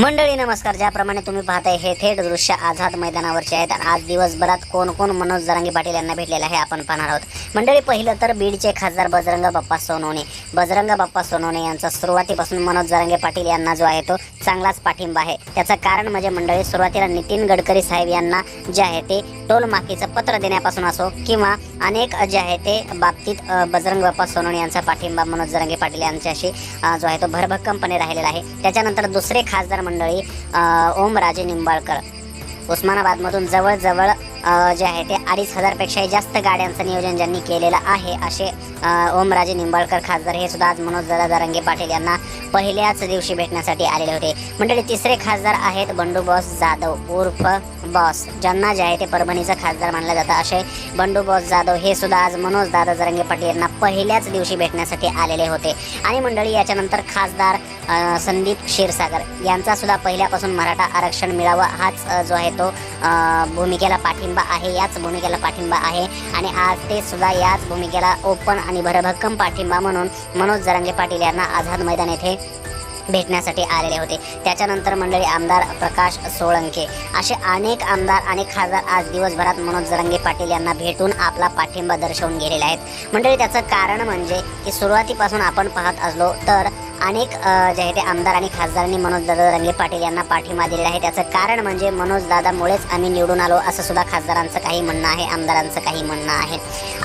मंडळी नमस्कार. ज्याप्रमाणे तुम्ही पाहताय हे थेट दृश्य आझाद मैदानावरचे आहेत. आणि आज दिवसभरात कोण कोण मनोज जरांगी पाटील यांना भेटलेलं आहे आपण पाहणार आहोत. मंडळी पहिलं तर बीडचे खासदार बजरंग बाप्पा सोनवणे. बजरंग बाप्पा सोनवणे यांचा सुरुवातीपासून मनोज जरांगे पाटील यांना जो आहे तो चांगलाच पाठिंबा आहे. त्याचं कारण म्हणजे मंडळी सुरुवातीला नितीन गडकरी साहेब यांना जे आहे ते टोलमाकीचं पत्र देण्यापासून असो किंवा अनेक जे आहे ते बाबतीत बजरंग बाप्पा सोनवणे यांचा पाठिंबा मनोज जरांगे पाटील यांच्याशी जो आहे तो भरभक्कमपणे राहिलेला आहे. त्याच्यानंतर दुसरे खासदार मंडळी ओमराजे निंबाळकर. उस्मानाबादमधून जवळजवळ जे आहे ते अडीच हजारपेक्षाही जास्त गाड्यांचं नियोजन ज्यांनी केलेलं आहे असे ओमराजे निंबाळकर खासदार हे सुद्धा आज मनोज दादा दरंगे पाटील यांना पहिल्याच दिवशी भेटण्यासाठी आलेले होते. मंडळी तिसरे खासदार आहेत बंडू बॉस जाधव उर्फ बॉस ज्यांना जे आहे ते परभणीचं खासदार मानलं जातं. असे बंडू बॉस जाधव हे सुद्धा आज मनोज दादा जरंगे पाटील यांना पहिल्याच दिवशी भेटण्यासाठी आलेले होते. आणि मंडळी याच्यानंतर खासदार संदीप क्षीरसागर यांचा सुद्धा पहिल्यापासून मराठा आरक्षण मिळावं हाच जो आहे तो भूमिकेला पाठिंबा आहे याच भूमिकेला पाठिंबा आहे. आणि आज ते सुद्धा याच भूमिकेला ओपन आणि भरभक्कम पाठिंबा म्हणून मनोज जरांगे पाटील यांना आझाद मैदान येथे भेटण्यासाठी आलेले होते. त्याच्यानंतर मंडळी आमदार प्रकाश सोळंके असे अनेक आमदार आणि खासदार आज दिवसभरात मनोज जरंगे पाटील यांना भेटून आपला पाठिंबा दर्शवून गेलेला आहेत. मंडळी त्याचं कारण म्हणजे की सुरुवातीपासून आपण पाहत असलो तर अनेक जे आहे ते आमदार आणि खासदारांनी मनोजदादा रंगे पाटील यांना पाठिंबा दिलेला आहे. त्याचं कारण म्हणजे मनोजदादामुळेच आम्ही निवडून आलो असं सुद्धा खासदारांचं काही म्हणणं आहे आमदारांचं काही म्हणणं आहे.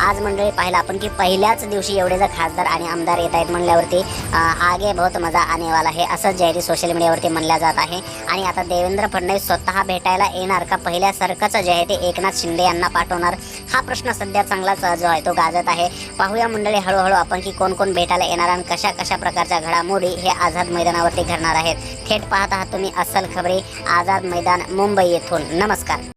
आज मंडळी पाहिलं आपण की पहिल्याच दिवशी एवढे जर खासदार आणि आमदार येत आहेत म्हणल्यावरती आगे बहुत मजा आनेवाला आहे असं जे आहे सोशल मीडियावरती म्हणलं जात आहे. आणि आता देवेंद्र फडणवीस स्वतः भेटायला येणार का? पहिल्यासारखंच जे आहे ते एकनाथ शिंदे यांना पाठवणार? हा प्रश्न सध्या चांगलाच जो आहे तो गाजत आहे. पाहूया मंडळी हळूहळू आपण की कोण कोण भेटायला येणार आणि कशा कशा प्रकारच्या घडा घडामोडी हे आझाद मैदानावरती घडणार आहेत. थेट पाहत आहात तुम्ही अस्सल खबरी आझाद मैदान मुंबई येथून. नमस्कार.